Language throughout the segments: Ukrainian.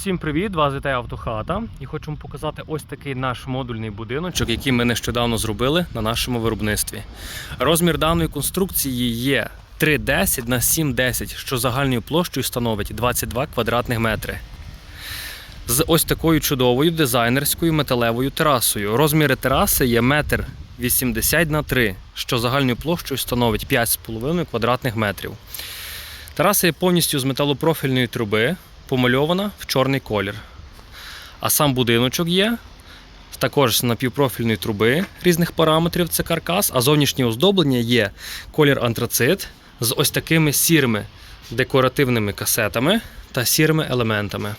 Всім привіт! Вас вітає Автохата. І хочу вам показати ось такий наш модульний будиночок, який ми нещодавно зробили на нашому виробництві. Розмір даної конструкції є 3,10 на 7,10, що загальною площею становить 22 квадратних метри. З ось такою чудовою дизайнерською металевою терасою. Розміри тераси є 1,80 м на 3, що загальною площею становить 5,5 квадратних метрів. Тераса є повністю з металопрофільної труби, помальована в чорний колір. А сам будиночок є також з напівпрофільної труби різних параметрів, це каркас, а зовнішнє оздоблення є колір антрацит з ось такими сірими декоративними касетами та сірими елементами.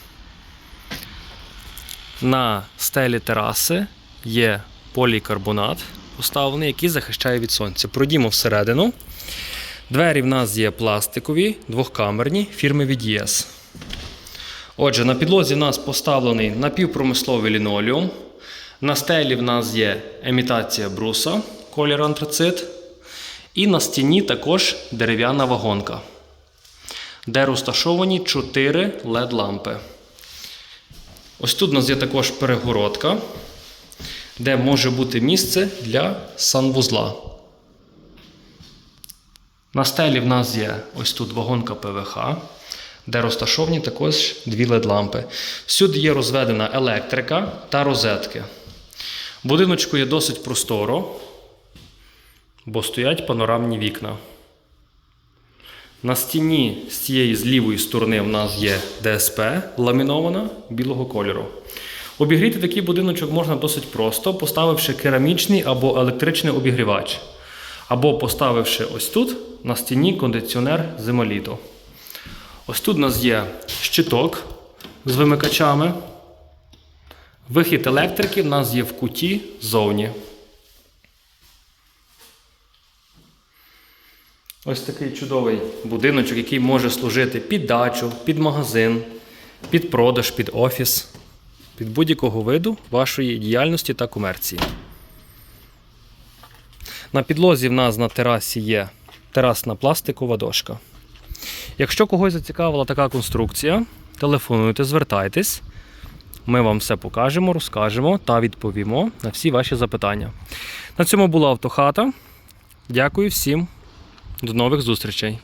На стелі тераси є полікарбонат поставлений, який захищає від сонця. Пройдімо всередину. Двері в нас є пластикові, двохкамерні фірми від ЄС. Отже, на підлозі в нас поставлений напівпромисловий лінолеум. На стелі в нас є емітація бруса, колір антрацит. І на стіні також дерев'яна вагонка, де розташовані 4 LED-лампи. Ось тут у нас є також перегородка, де може бути місце для санвузла. На стелі в нас є ось тут вагонка ПВХ, де розташовані також дві LED-лампи. Всюди є розведена електрика та розетки. Будиночку є досить просторо, бо стоять панорамні вікна. На стіні з цієї з лівої сторони в нас є ДСП ламінована білого кольору. Обігріти такий будиночок можна досить просто, поставивши керамічний або електричний обігрівач. Або поставивши ось тут на стіні кондиціонер зимоліто. Ось тут у нас є щиток з вимикачами. Вихід електрики в нас є в куті ззовні. Ось такий чудовий будиночок, який може служити під дачу, під магазин, під продаж, під офіс, під будь-якого виду вашої діяльності та комерції. На підлозі в нас на терасі є терасна пластикова дошка. Якщо когось зацікавила така конструкція, телефонуйте, звертайтесь. Ми вам все покажемо, розкажемо та відповімо на всі ваші запитання. На цьому була автохата. Дякую всім. До нових зустрічей.